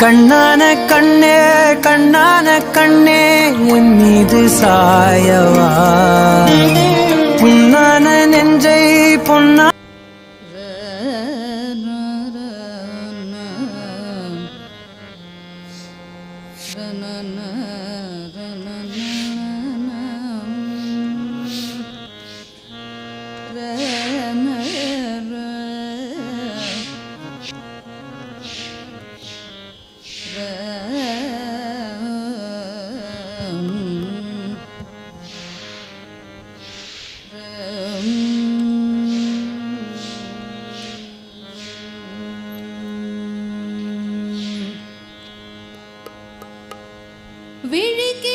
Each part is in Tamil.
கண்ணான கண்ணே கண்ணான கண்ணே என் மீது சாயவா புண்ணான நெஞ்சை பொன்னா விழி கிடைக்குமா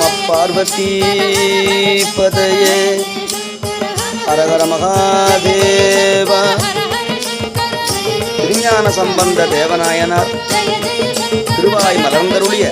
நம பார்வதி பதையே. ஹரஹர மகாதேவா. திருஞான சம்பந்த தேவநாயனார். திருவாய் மலர்ந்தருளிய